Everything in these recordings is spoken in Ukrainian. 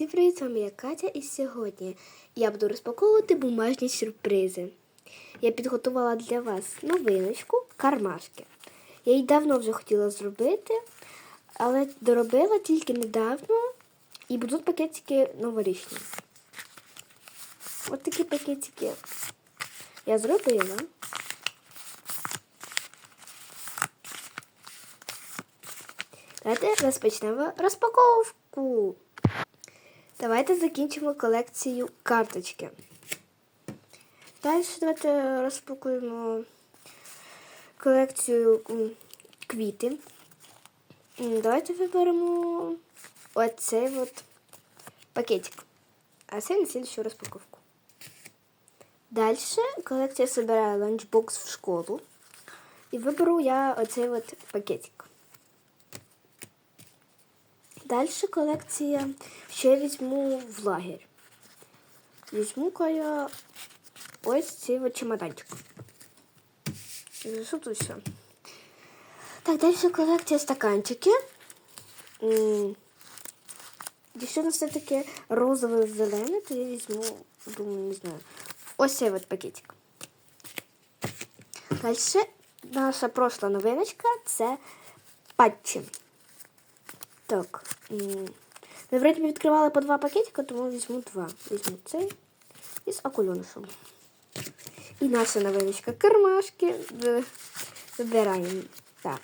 Всім привіт, з вами я Катя, і сьогодні я буду розпаковувати бумажні сюрпризи. Я підготувала для вас новиночку кармашки. Я її давно вже хотіла зробити, але доробила тільки недавно і будуть пакетики новорічні. Ось такі пакетики я зробила. Давайте розпочнемо розпаковку. Давайте закінчимо колекцію карточки. Далі давайте розпакуємо колекцію квіти. Давайте виберемо оцей от пакетик. А це на слідчу розпаковку. Далі колекція збирає ланчбокс в школу. І виберу я оцей от пакетик. Далі колекція ще візьму в лагерь. Візьму-ка я ось цей чемоданчик. Що тут все? Так, далі колекція стаканчики. Якщо нас все таке розове зелене, то я візьму, думаю, не знаю, ось цей от пакетик. Далі наша прошла новиночка це патчі. Так. Ми вроді відкривали по два пакетика, тому візьму два. Візьму цей і з акульонусом. І наша новиночка кармашки. Ви- Вибираємо. Так.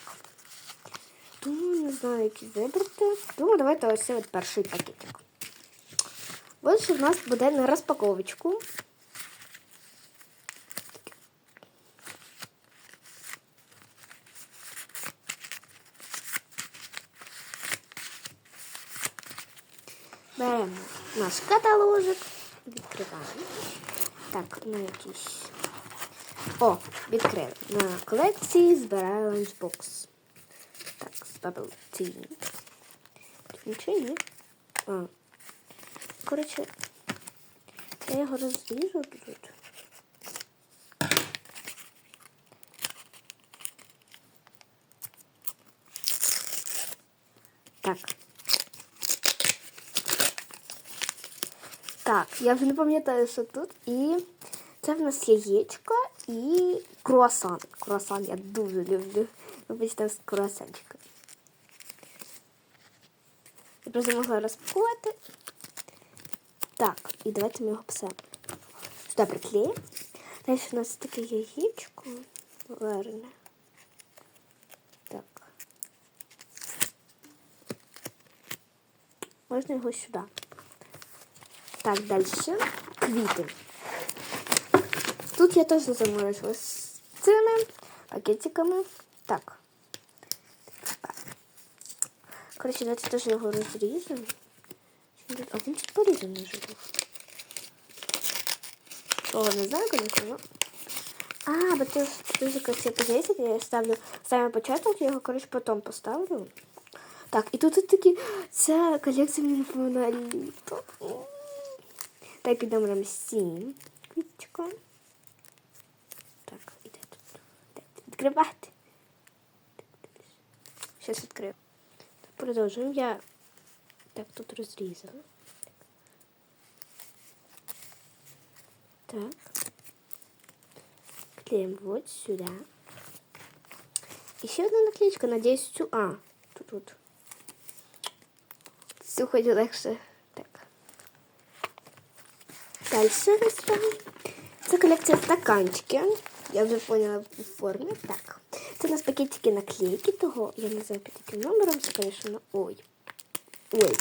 Думаю, не знаю, який вибрати. Думаю, давайте ось цей от перший пакетик. Ось в нас буде на розпаковочку. Беремо наш каталожик, відкриваємо. Так, на якийсь. О, відкрили. На колекції збираю ланчбокс. Так, Bubble Tea. Нічого ні. А. Коротше, я його розріжу тут. Так. Так, я вже не пам'ятаю, що тут. І це в нас яєчко і круасан. Круасан я дуже люблю. Вибачте, з круасанчика. Я просто могла розпакувати. Так, і давайте ми його все сюди приклеїмо. Далі у нас таке яєчко. Верне. Так. Можна його сюди. Так, далі. Квіти. Тут я теж заморочилась з цими пакетиками. Так. Коротше, давайте теж його розріжемо. А він тут порізаний вже був. О, не знаю, конечно, но... А, бо це дуже красиво повісити. Я ставлю саме початок, я його, коротше, потім поставлю. Так, і тут такі, ця колекція мені напоминає літо. Дай під номером 7. Квіточка. Так, іде тут. Дайте відкривати. Зараз відкрию. Так, продовжуємо. Я так тут розрізала. Так. Клеим вот сюда. Еще одна наклеечка, надеюсь, цю... А, тут вот. Цю хоч легше. Дальше розставимо. Це колекція стаканчики. Я вже поняла в формі. Так. Це у нас пакетики наклейки, того я не знаю під яким номером. Це, конечно, ой. Ой.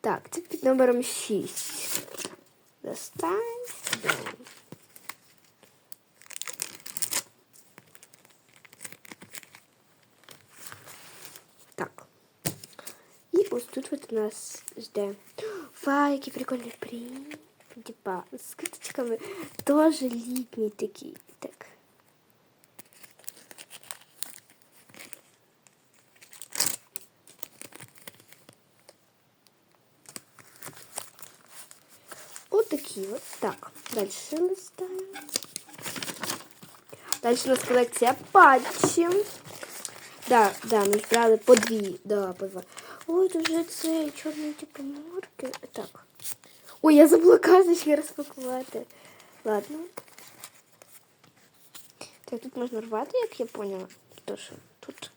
Так, це під номером 6. Достань. Так. І ось тут от у нас жде. Вау, який прикольний принт. Типа з квіточками. Теж літній такий. Так. Вот такие вот. Так, дальше листаем. Дальше у нас колекція патчі. Да, да, ми брали по дві. Да, по два. Ой, тут же цей чорний типу марки. Ой, я забула карточки розпакувати. Ладно. Так, тут можна рвати, як я поняла. То що тут.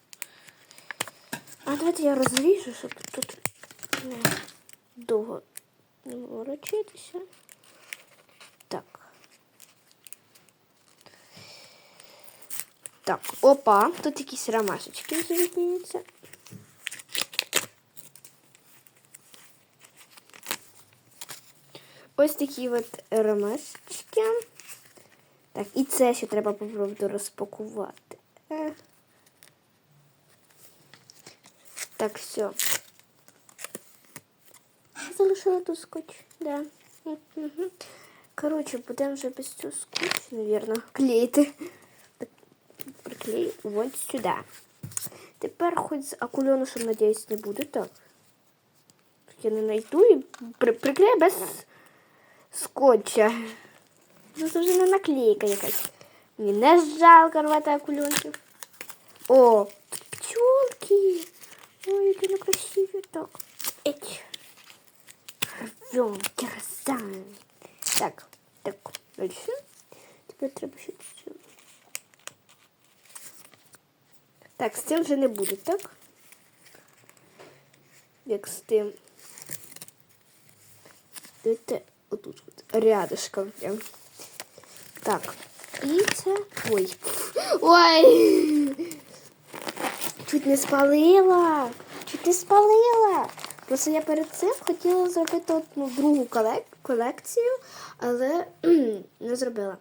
А давайте я розріжу, щоб тут не довго не ворочитися. Так. Так, опа, тут якісь ромашечки завітніються. Ось такі от ромашечки. Так, і це ще треба попробувати розпакувати. Так, все. Залишила тут скотч, да. Угу. Коротше, будемо вже без цього скотч, навірно, клеїти. Приклею от сюди. Тепер хоч з акульонушем, надіюсь, не буде, так. Я не знайду і при, приклею без скотча. Ну, це не наклейка якась. Мені жалко рвати акульончик. О, тут пчелки. Ой, які вони красиві. Так. Еть. Рвем, терзаем. Так, так, дальше. Тепер треба ще цю. Так, з цим вже не буде, так? Як з тим. Дайте отут от, рядышком прям. Так. І це. Ой. Ой! Чуть не спалила. Чуть не спалила. Просто я перед цим хотіла зробити одну другу колек- колекцію, але не зробила.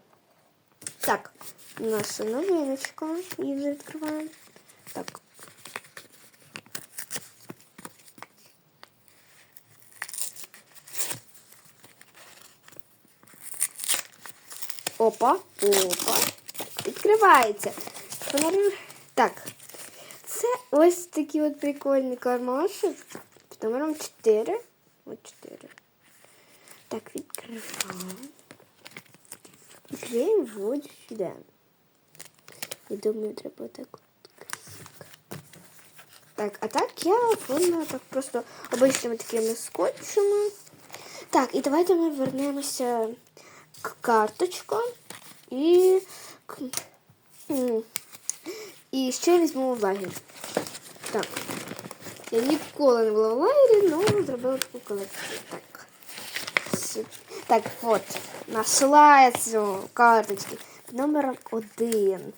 Так, наша новиночка. Її вже відкриваємо. Так. Опа, опа. Відкривається. Фонарем. Так. Це ось такий от прикольний кармашок. Під номером 4. Ось 4. Так, відкриваємо. І клеїмо вот сюди. Я думаю, треба так от красиво. Так, а так я оформила так просто обичними такими скотчами. Так, і давайте ми вернемося К карточкам і І ще візьму лагерь. Так. Я ніколи не була в лагері, але зробила таку колекцію. Так. Так, от. Нашла я карточку. Під номером один.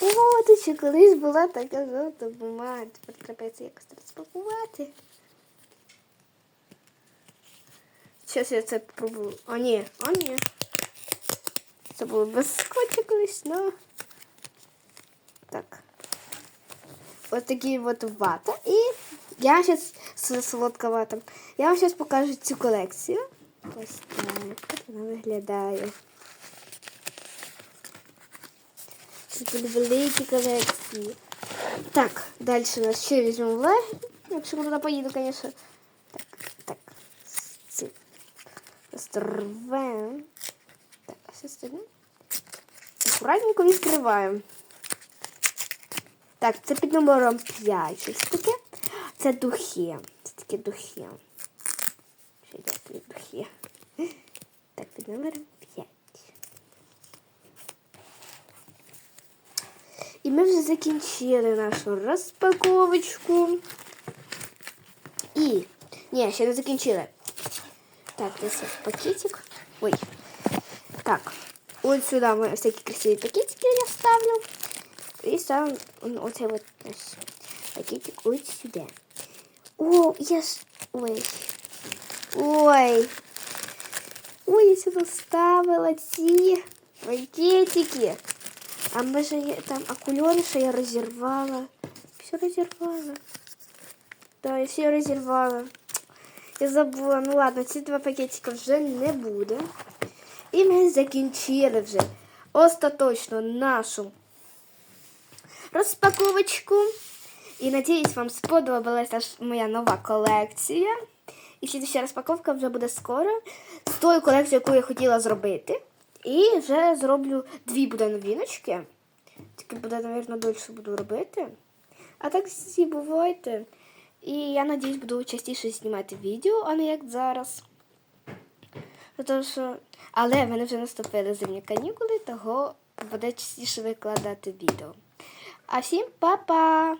О, тут ще колись була така жовта бумага. Тепер треба це якось розпакувати. Зараз я це попробую. О, ні, о, ні. Це було без скотча колись. Так. Ось такі от вата. І я зараз з солодковатим. Я вам зараз покажу цю колекцію. Ось так вона виглядає. Тут великі колекції. Так, далі у нас ще візьмемо в лагерь. Якщо туди поїду, звісно. Так, так. Ці. Розриваємо. Так, а все остальне. Акуратненько відкриваємо. Так, це під номером 5. Щось таке. Це духи. Це такі духи. Ще які духи. Так, під номером 5. І ми вже закінчили нашу розпаковочку. І. Ні, ще не закінчили. Так, десь ось пакетик. Ой. Так. От сюди ми ось такі красиві пакетики я ставлю. І ставимо оцей от ось пакетик ось сюди. О, я ж... Ой. Ой. Ой, я сюди ставила ці пакетики. А може я там акульониша я розірвала. Все розірвала. Да, я все розірвала. Я забула. Ну ладно, ці два пакетика вже не буде. І ми закінчили вже остаточно нашу розпаковочку. І надіюсь, вам сподобалася моя нова колекція. І слідча розпаковка вже буде скоро. З тою колекцією, яку я хотіла зробити. І вже зроблю дві буде новіночки. Тільки буде, мабуть, дольше буду робити. А так всі бувайте. І я надіюсь, буду частіше знімати відео, а не як зараз. Тому що... Але мене вже наступили зимні канікули, того буде частіше викладати відео. А всім па-па!